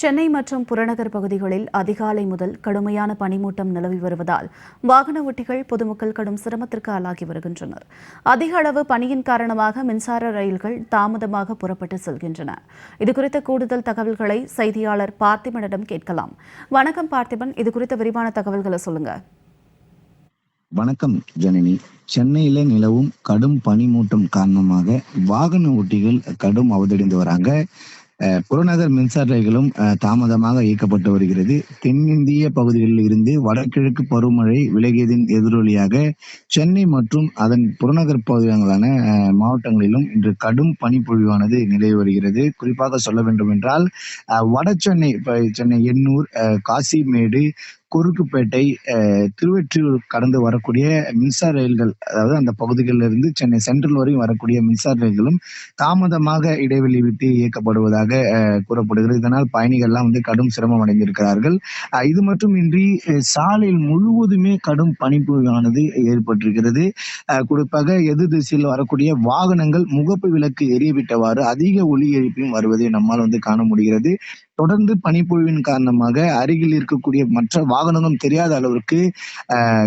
சென்னை மற்றும் புறநகர் பகுதிகளில் அதிகாலை முதல் கடுமையான பனிமூட்டம் நிலவி வருவதால் வாகன ஓட்டிகள் பொதுமக்கள் கடும் சிரமத்திற்கு ஆளாகி வருகின்றனர். அதிக அளவு பணியின் காரணமாக மின்சார ரயில்கள் தாமதமாக புறப்பட்டு செல்கின்றன. இதுகுறித்த கூடுதல் தகவல்களை செய்தியாளர் பார்த்திபனிடம் கேட்கலாம். வணக்கம் பார்த்திபன் இது குறித்த விரிவான தகவல்களை சொல்லுங்க. வணக்கம் ஜனனி. சென்னையில நிலவும் கடும் பனிமூட்டம் காரணமாக வாகன ஓட்டிகள் கடும் அவதடைந்து வராங்க. புறநகர் மின்சார ரயில்களும் தாமதமாக இயக்கப்பட்டு வருகிறது. தென்னிந்திய பகுதிகளில் இருந்து வடகிழக்கு பருவமழை விலகியதின் எதிரொலியாக சென்னை மற்றும் அதன் புறநகர் பகுதிகளான அஹ், மாவட்டங்களிலும் இன்று கடும் பனிப்பொழிவானது நிலவி வருகிறது. குறிப்பாக சொல்ல வேண்டும் என்றால் அஹ், வட சென்னை சென்னை எண்ணூர் அஹ், காசிமேடு குறுக்குப்பேட்டை அஹ், கடந்து வரக்கூடிய மின்சார ரயில்கள் அதாவது அந்த பகுதிகளிலிருந்து சென்னை சென்ட்ரல் வரையும் வரக்கூடிய மின்சார ரயில்களும் தாமதமாக இடைவெளி விட்டு இயக்கப்படுவதாக அஹ், கூறப்படுகிறது. இதனால் பயணிகள்லாம் வந்து கடும் சிரமம் அடைந்திருக்கிறார்கள். அஹ், இது மட்டுமின்றி அஹ், சாலையில் முழுவதுமே கடும் பனிப்பொழிவானது ஏற்பட்டிருக்கிறது. அஹ், குறிப்பாக எதிர் திசையில் வரக்கூடிய வாகனங்கள் முகப்பு விளக்கு எரியவிட்டவாறு அதிக ஒலி எழுப்பியும் வருவதை நம்மால் வந்து காண முடிகிறது. தொடர்ந்து பனிப்பொழிவின் காரணமாக அருகில் இருக்கக்கூடிய மற்ற வாகனங்களும் தெரியாத அளவிற்கு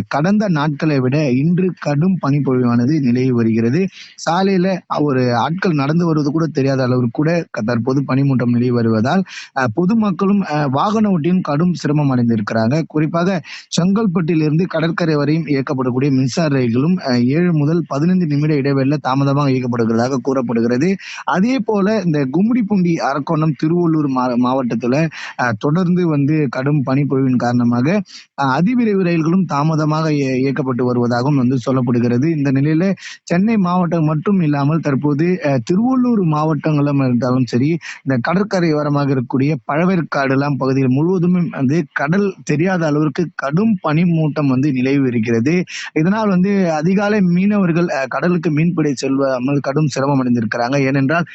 கடந்த நாட்களை விட இன்று கடும் பனிப்பொழிவானது நிலவி வருகிறது. சாலையில ஒரு ஆட்கள் நடந்து வருவது கூட தெரியாத அளவிற்கு கூட தற்போது பனிமூட்டம் நிலவி வருவதால் பொதுமக்களும் அஹ், வாகன ஓட்டியும் கடும் சிரமம் அடைந்திருக்கிறாங்க. குறிப்பாக செங்கல்பட்டிலிருந்து கடற்கரை வரையும் இயக்கப்படக்கூடிய மின்சார ரயில்களும் ஏழு முதல் பதினைந்து நிமிட இடைவெளியில் தாமதமாக இயக்கப்படுகிறதாக கூறப்படுகிறது. அதே போல இந்த கும்மிடிப்பூண்டி அரக்கோணம் திருவள்ளூர் மா மாவட்டத்துல தொடர்ந்து வந்து கடும் பனிப்பொழிவின் காரணமாக அதிவிரைவு ரயில்களும் தாமதமாக இயக்கப்பட்டு வருவதாகவும் வந்து சொல்லப்படுகிறது. இந்த நிலையில சென்னை மாவட்டம் மட்டும் இல்லாமல் தற்போது திருவள்ளூர் மாவட்டங்களும் இருந்தாலும் சரி இந்த கடற்கரை ஓரமாக இருக்கக்கூடிய பழவேற்காடு எல்லாம் பகுதியில் முழுவதுமே வந்து கடல் தெரியாத அளவிற்கு கடும் பனிமூட்டம் வந்து நிலவி இருக்கிறது. இதனால் வந்து அதிகாலை மீனவர்கள் அஹ், கடலுக்கு மீன்பிடி செல்வாமல் கடும் சிரமம் அடைந்திருக்கிறாங்க. ஏனென்றால்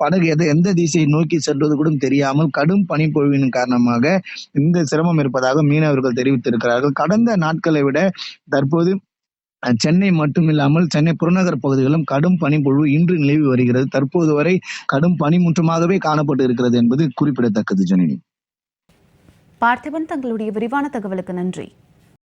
படகு எதை எந்த திசையை நோக்கி செல்வது கூட தெரியாமல் கடும் கடும் பனிப்பொழிவின் காரணமாக இந்த சிரமம் இருப்பதாக மீனவர்கள் தெரிவித்திருக்கிறார்கள். கடந்த நாட்களை விட தற்போது சென்னை மட்டுமில்லாமல் சென்னை புறநகர் பகுதிகளிலும் கடும் பனிப்பொழிவு இன்று நிலவி வருகிறது. தற்போது வரை கடும் பனிமுற்றமாகவே காணப்பட்டு இருக்கிறது என்பது குறிப்பிடத்தக்கது ஜனனி. பார்த்திபன் தங்களுடைய விரிவான தகவலுக்கு நன்றி.